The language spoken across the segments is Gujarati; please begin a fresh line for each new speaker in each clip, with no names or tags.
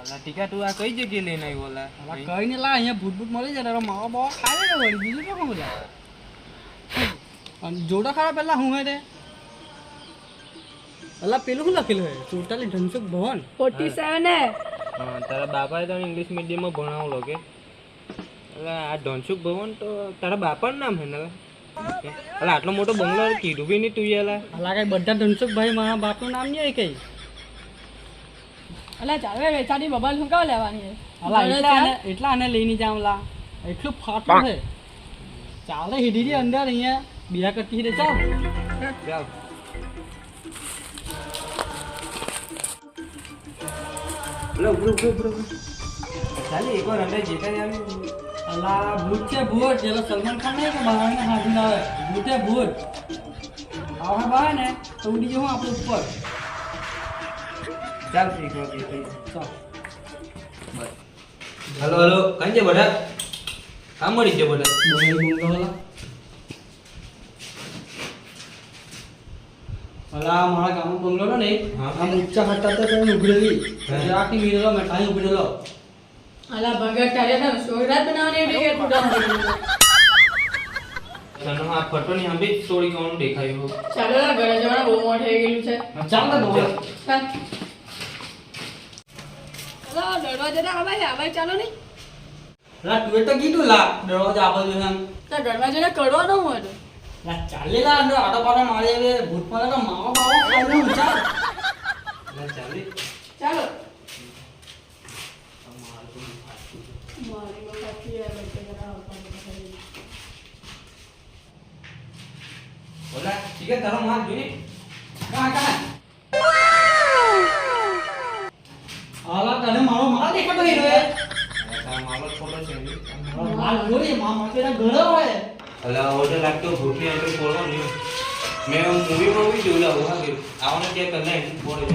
અલા ટીકા તું આ કઈ જગ્યાએ લઈને આવ્યો લા
અલા કઈ? ને લા અહીંયા ભૂત ભૂત મળી જાય માવો બાવો ખાઈ લે વળી બીજું તો શું લા અને જોડો ખરા પેલા હું હે અલા પેલું શું લખેલું હે ચોટાલી ધનસુખ ભવન.
ફોર્ટી સેવન હે
હા તારા બાપાએ તને ઇંગ્લિશ મીડિયમમાં ભણાવેલો કે? એટલે આ ધનસુખ ભવન તો તારા બાપાનું નામ હે ને અલા? આટલો મોટો બંગલો કીધું બી નહીં તું
અલા. કઈ બધા ધનસુખ ભાઈ મારા બાપનું નામ નહીં કઈ?
અલા ચાલે વેચાડી મોબાઈલ શું કાવ લેવાની
અલા એટલા આને એટલા આને લઈને જાવ લા એટલું ફાટું છે. ચાલે હીડી અંદર અહીંયા. બીજા કરતી હીરે ચાલ.
ચાલ. લો બ્રો બ્રો બ્રો ચાલી એકવાર અંદર જેતા જ
અલા ભૂત છે ભૂત. જેલો સલમાન ખાન નહીં કે બહાર ને હાથ આવે ભૂત છે ભૂત. આવે બહાર ને તો ઉડી જવું આપણે ઉપર.
ચાલ એકવાર જેતા હલો હલો. કઈ છે બધા? કામ મળી છે બધા?
મારા બંગલો ને આમ ઊંચા હટા તો કઈ ઉઘડેલી
હા.
જરાકની વીરેલો મેં
અલા ભગત તારે તો સોયરાત બનાવવાની એવી કે
તને આ ફોટો ની આંબી સ્ટોરી કોણ દેખાયું.
ચાલો ઘરે જવાનું બહુ થઈ ગયેલું છે.
ચાલ.
અલા દરવાજા ના આવાય આવાય ચાલો નહીં.
લા તું તો કીધું લા દરવાજા આ બાજુ એમ
તો દરવાજાને કરવાનો હું હતો.
લા ચાલે લા અંદર આટો પાટો મારે હવે ભૂત મારે તો માવા બાવા ખાઈને ઊંચા
ચાલી.
ચાલો. આવતા
ઓલા ઠીક છે તારો માલ જોઈ
કા કા આલા તને મારો
ફોટો છે ને.
માલ જોઈ મા ઘણો હોય
અલા ઓર્ડર લાગતો ભૂખી અંદર બોલવા નહીં મેં મૂવીમાં બી જોયેલા હોવા કે કરને એન્ટ્રી બોલે છે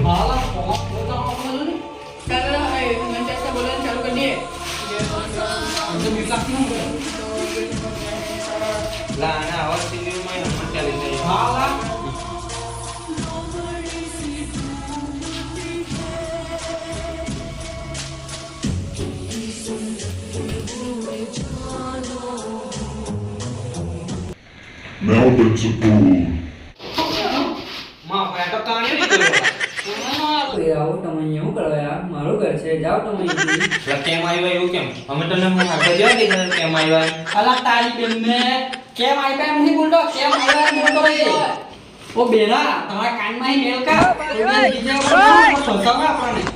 Melbourne support.
માં આપણે તો કાણી નહીં કર્યો
આવો તમે અહીંયા શું કરો યાર મારું ઘર છે જાઓ તમે અહીંથી.
લા કેમ આવ્યા એવું કેમ અમે તને હું આગળ જવા દે કેમ આવ્યા
અલા તારી બેન ને કેમ આઈપા એમ નહીં બોલતો કેમ આઈપા એમ બોલતો એ ઓ બેના તમારા કાનમાં અહીં મેલકા કોઈ બીજા ઉપર ફસાવા આપણને
અલા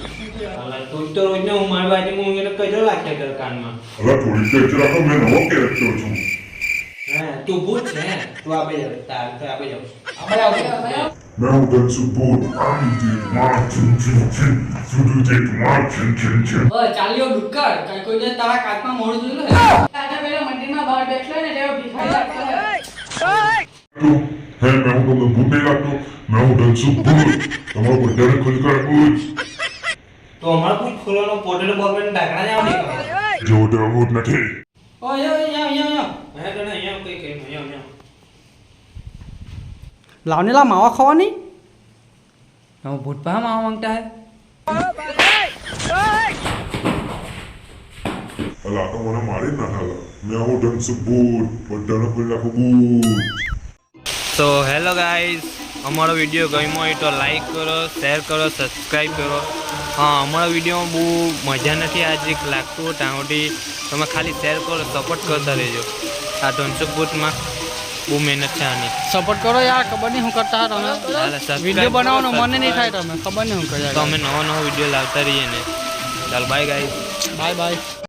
તું તો રોજ હું મારી બાજુ હું એને કજો લાખ્યા કર કાનમાં.
અલા થોડી દેર જરા તો મેં નવો કેરેક્ટર છું
હા તું ભૂત છે તું આપે જાવ તાર તો આપે જાવ
આપણે આવો. ઓ ચાલ્યો ડુક્કર કઈ કોઈ તારા કાચમાં મોડ જોયેલું હે.
દાદા પેલા મંદિરમાં બહાર બેઠલો ને તેવો ભિખારી લાગતો
હે. મેં હું તમને ભૂત નહીં લાગતો. મેં support. તમારો બધાને ખોલી કાઢવું
તો અમાર કોઈ ખોલવાનો પોટેટો બોલવાનો ઢાંકણા જાવ નહીં
જો ડરવું જ નથી.
ઓય ઓય યા યા યા
હે તને યા કઈ કઈ અહીંયા યા
લાવને લા માવા ખાવાની? હું ભૂત પા માવા માંગતા હે?
અલા તો મને મારી જ ના ખાલા મેં હું ડન support. બધાને ખોલી નાખું બૂટ
તો હેલો ગાઈઝ અમારો વીડિયો ગમ્યો હોય તો લાઈક કરો શેર કરો સબસ્ક્રાઈબ કરો. હા અમારો વિડીયોમાં બહુ મજા નથી આજે લાગતું સુધી. તમે ખાલી શેર કરો સપોર્ટ કરતા રહેજો. આ બૂથમાં બહુ મહેનત છે આની.
સપોર્ટ કરો યાર ખબર નહીં શું કરતા તમે. વીડિયો બનાવવાનો મને નહીં થાય તમે ખબર નહીં શું કરતા
અમે નવો નવો વીડિયો લાવતા રહીએ ને. ચાલ બાય ગાય
બાય બાય